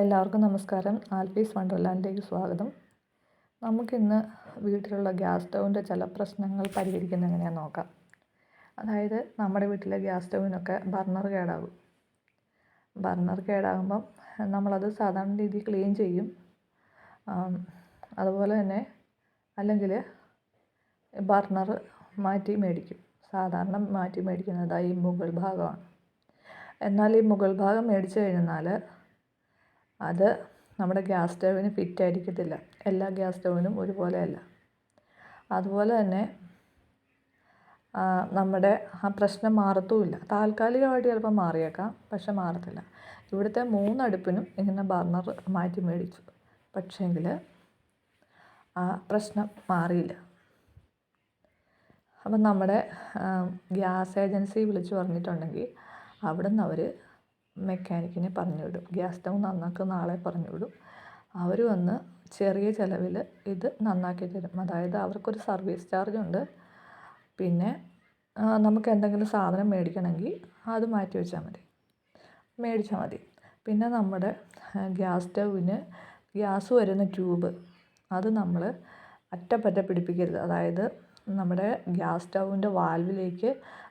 എല്ലാവർക്കും നമസ്കാരം. ആൽഫീസ് വണ്ടർലാൻഡിലേക്ക് സ്വാഗതം. നമുക്കിന്ന് വീട്ടിലുള്ള ഗ്യാസ് സ്റ്റൗവിന്റെ ചില പ്രശ്നങ്ങൾ പരിഹരിക്കുന്ന എങ്ങനെയാണെന്ന് നോക്കാം. അതായത് നമ്മുടെ വീട്ടിലെ ഗ്യാസ് സ്റ്റൗവിനൊക്കെ ബർണർ കേടാകും. ബർണർ കേടാകുമ്പം നമ്മളത് സാധാരണ രീതിയിൽ ക്ലീൻ ചെയ്യും. അതുപോലെ തന്നെ അല്ലെങ്കിൽ ബർണർ മാറ്റി മേടിക്കും. സാധാരണ മാറ്റി മേടിക്കുന്നത് ഈ മുകൾ ഭാഗമാണ്. എന്നാൽ ഈ മുകൾ ഭാഗം മേടിച്ചു കഴിഞ്ഞാൽ അത് നമ്മുടെ ഗ്യാസ് സ്റ്റവിന് ഫിറ്റ് ആയിരിക്കത്തില്ല എല്ലാ ഗ്യാസ് സ്റ്റവിനും ഒരുപോലെയല്ല. അതുപോലെ തന്നെ നമ്മുടെ ആ പ്രശ്നം മാറത്തുമില്ല. താൽക്കാലികമായിട്ട് ചിലപ്പോൾ മാറിയേക്കാം പക്ഷെ മാറത്തില്ല. ഇവിടുത്തെ മൂന്നടുപ്പിനും ഇങ്ങനെ ബർണർ മാറ്റി മേടിച്ചു. പക്ഷേങ്കിൽ ആ പ്രശ്നം മാറിയില്ല. അപ്പം നമ്മുടെ ഗ്യാസ് ഏജൻസി വിളിച്ചു പറഞ്ഞിട്ടുണ്ടെങ്കിൽ അവിടെ നിന്ന് അവർ മെക്കാനിക്കിനെ പറഞ്ഞു വിടും ഗ്യാസ് സ്റ്റൗ നന്നാക്കുന്ന ആളെ പറഞ്ഞു വിടും അവർ വന്ന് ചെറിയ ചിലവിൽ ഇത് നന്നാക്കി തരും. അതായത് അവർക്കൊരു സർവീസ് ചാർജ് ഉണ്ട് പിന്നെ നമുക്ക് എന്തെങ്കിലും സാധനം മേടിക്കണമെങ്കിൽ അത് മാറ്റി വെച്ചാൽ മതി. മേടിച്ചാൽ മതി. പിന്നെ നമ്മുടെ ഗ്യാസ് സ്റ്റൗവിന് ഗ്യാസ് വരുന്ന ട്യൂബ് അത് നമ്മൾ അറ്റപ്പറ്റ പിടിപ്പിക്കരുത്. അതായത് നമ്മുടെ ഗ്യാസ് സ്റ്റൗവിന്റെ വാൽവിലേക്ക്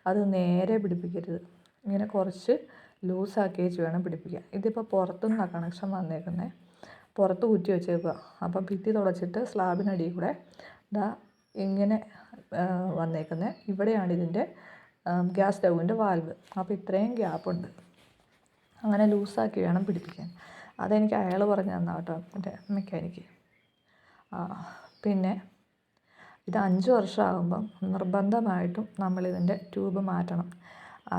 അത് നേരെ പിടിപ്പിക്കരുത്. ഇങ്ങനെ കുറച്ച് ലൂസാക്കി വേണം പിടിപ്പിക്കാൻ. ഇതിപ്പോൾ പുറത്തുനിന്നാണ് കണക്ഷൻ വന്നേക്കുന്നത് പുറത്ത് കുറ്റി വെച്ചേക്കുക അപ്പം ഭിത്തി തുടച്ചിട്ട് സ്ലാബിനടിയിൽ കൂടെ ദാ ഇങ്ങനെ വന്നേക്കുന്നത് ഇവിടെയാണ് ഇതിന്റെ ഗ്യാസ് സ്റ്റൗവിന്റെ വാൽവ് അപ്പോൾ ഇത്രയും ഗ്യാപ്പുണ്ട് അങ്ങനെ ലൂസാക്കി വേണം പിടിപ്പിക്കാൻ. അതെനിക്ക് അയാൾ പറഞ്ഞു തന്നാ കേട്ടോ എന്റെ മെക്കാനിക്ക്. പിന്നെ ഇത് അഞ്ച് വർഷമാകുമ്പം നിർബന്ധമായിട്ടും നമ്മളിതിന്റെ ട്യൂബ് മാറ്റണം.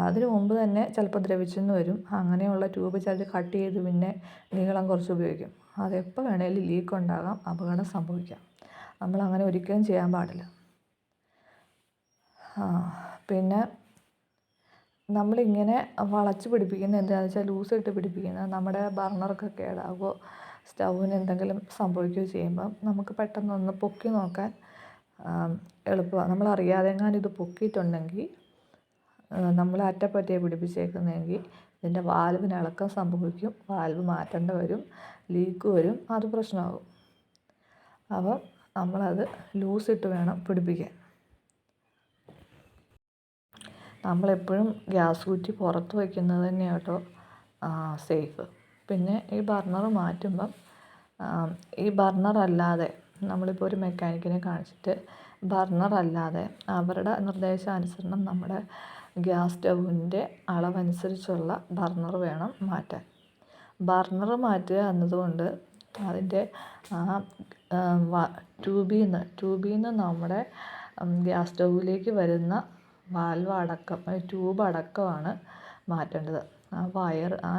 അതിന് മുമ്പ് തന്നെ ചിലപ്പോൾ ദ്രവിച്ചെന്ന് വരും. അങ്ങനെയുള്ള ട്യൂബ് ചാർജ് കട്ട് ചെയ്ത് പിന്നെ നീളം കുറച്ച് ഉപയോഗിക്കും. അതെപ്പോൾ വേണേലും ലീക്ക് ഉണ്ടാകാം അപകടം സംഭവിക്കാം. നമ്മൾ അങ്ങനെ ഒരിക്കലും ചെയ്യാൻ പാടില്ല. പിന്നെ നമ്മളിങ്ങനെ വളച്ച് പിടിപ്പിക്കുന്ന എന്താണെന്ന് വെച്ചാൽ ലൂസ് ഇട്ട് പിടിപ്പിക്കുന്നത് നമ്മുടെ ബർണറൊക്കെ കേടാകുമോ സ്റ്റൗവിന് എന്തെങ്കിലും സംഭവിക്കുകയോ ചെയ്യുമ്പം നമുക്ക് പെട്ടെന്നൊന്ന് പൊക്കി നോക്കാൻ എളുപ്പമാണ് നമ്മൾ അറിയാതെ എങ്ങാനും ഇത് പൊക്കിയിട്ടുണ്ടെങ്കിൽ നമ്മൾ അറ്റപ്പറ്റയെ പിടിപ്പിച്ചേക്കുന്നതെങ്കിൽ ഇതിന്റെ വാൽവിന് ഇളക്കം സംഭവിക്കും. വാൽവ് മാറ്റേണ്ടി വരും ലീക്ക് വരും അത് പ്രശ്നമാകും. അപ്പം നമ്മളത് ലൂസിട്ട് വേണം പിടിപ്പിക്കാൻ. നമ്മളെപ്പോഴും ഗ്യാസ് കുറ്റി പുറത്ത് വയ്ക്കുന്നത് തന്നെ കേട്ടോ. സേഫ്. പിന്നെ ഈ ബർണർ മാറ്റുമ്പം ഈ ബർണർ അല്ലാതെ നമ്മളിപ്പോൾ ഒരു മെക്കാനിക്കിനെ കാണിച്ചിട്ട് ബർണർ അല്ലാതെ അവരുടെ നിർദ്ദേശാനുസരണം നമ്മുടെ ഗ്യാസ് സ്റ്റൗവിന്റെ അളവനുസരിച്ചുള്ള ബർണർ വേണം മാറ്റാൻ. ബർണർ മാറ്റുക എന്നതുകൊണ്ട് അതിന്റെ ആ ട്യൂബിൽ നിന്ന് ട്യൂബിൽ നിന്ന് നമ്മുടെ ഗ്യാസ് സ്റ്റൗവിലേക്ക് വരുന്ന വാൽവ് അടക്കം ട്യൂബ് അടക്കമാണ് മാറ്റേണ്ടത്. ആ വയർ ആ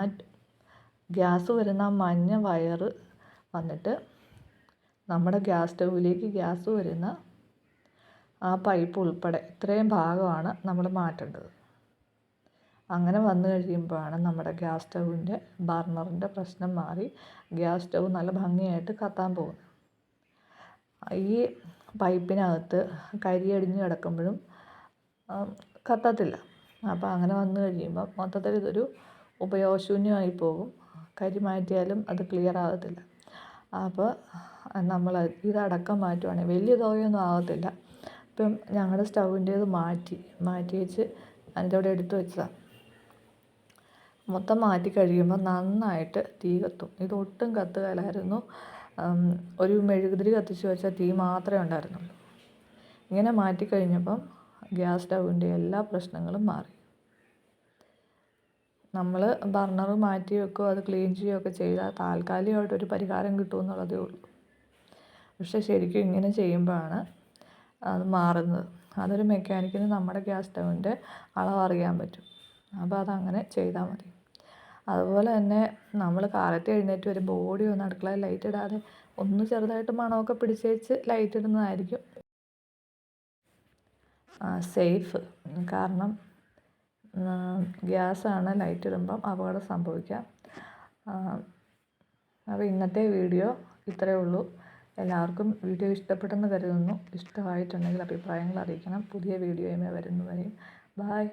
ഗ്യാസ് വരുന്ന ആ മഞ്ഞ വയർ വന്നിട്ട് നമ്മുടെ ഗ്യാസ് സ്റ്റൗവിലേക്ക് ഗ്യാസ് വരുന്ന ആ പൈപ്പ് ഉൾപ്പെടെ ഇത്രയും ഭാഗമാണ് നമ്മൾ മാറ്റേണ്ടത്. അങ്ങനെ വന്നു കഴിയുമ്പോഴാണ് നമ്മുടെ ഗ്യാസ് സ്റ്റൗവിന്റെ ബർണറിന്റെ പ്രശ്നം മാറി ഗ്യാസ് സ്റ്റൗ നല്ല ഭംഗിയായിട്ട് കത്താൻ പോകുന്നത്. ഈ പൈപ്പിനകത്ത് കരിയടിഞ്ഞ് കിടക്കുമ്പോഴും കത്തത്തില്ല. അപ്പോൾ അങ്ങനെ വന്നു കഴിയുമ്പോൾ മൊത്തത്തിൽ ഇതൊരു ഉപയോഗശൂന്യമായി പോകും. കരി മാറ്റിയാലും അത് ക്ലിയർ ആകത്തില്ല. അപ്പോൾ നമ്മൾ ഇതടക്കം മാറ്റുവാണെങ്കിൽ വലിയ തുകയൊന്നും ആകത്തില്ല. ഇപ്പം ഞങ്ങളുടെ സ്റ്റൗവിന്റേത് മാറ്റി മാറ്റി വെച്ച് അതിന്റെ അവിടെ എടുത്ത് വെച്ചതാണ് മൊത്തം മാറ്റി കഴിയുമ്പോൾ നന്നായിട്ട് തീ കത്തും. ഇതൊട്ടും കത്തുകയില്ലായിരുന്നു. ഒരു മെഴുകുതിരി കത്തിച്ച് വെച്ചാൽ തീ മാത്രമേ ഉണ്ടായിരുന്നുള്ളൂ. ഇങ്ങനെ മാറ്റി കഴിഞ്ഞപ്പം ഗ്യാസ് സ്റ്റൗവിന്റെ എല്ലാ പ്രശ്നങ്ങളും മാറി. നമ്മൾ ബർണർ മാറ്റി വെക്കുകയോ അത് ക്ലീൻ ചെയ്യുകയൊക്കെ ചെയ്താൽ താൽക്കാലികമായിട്ടൊരു പരിഹാരം കിട്ടുമെന്നുള്ളതേ ഉള്ളൂ. പക്ഷേ ശരിക്കും ഇങ്ങനെ ചെയ്യുമ്പോഴാണ് അത് മാറുന്നത്. അതൊരു മെക്കാനിക്കിന് നമ്മുടെ ഗ്യാസ് സ്റ്റൗവിന്റെ അളവ് അറിയാൻ പറ്റും. അപ്പോൾ അതങ്ങനെ ചെയ്താൽ മതി. അതുപോലെ തന്നെ നമ്മൾ കാലത്ത് എഴുന്നേറ്റ് വരുമ്പോൾ ഓടി ഒന്ന് ലൈറ്റ് ഇടാതെ ഒന്ന് ചെറുതായിട്ട് മണമൊക്കെ പിടിച്ചേച്ച് ലൈറ്റ് ഇടുന്നതായിരിക്കും. സേഫ് കാരണം ഗ്യാസാണ് ലൈറ്റ് ഇടുമ്പം അപകടം സംഭവിക്കാം അപ്പോൾ ഇന്നത്തെ വീഡിയോ ഇത്രയേ ഉള്ളൂ. എല്ലാവർക്കും വീഡിയോ ഇഷ്ടപ്പെട്ടെന്ന് കരുതുന്നു. ഇഷ്ടമായിട്ടുണ്ടെങ്കിൽ അഭിപ്രായങ്ങൾ അറിയിക്കണം. പുതിയ വീഡിയോയുമായി വരുന്നവരെയും. ബായ്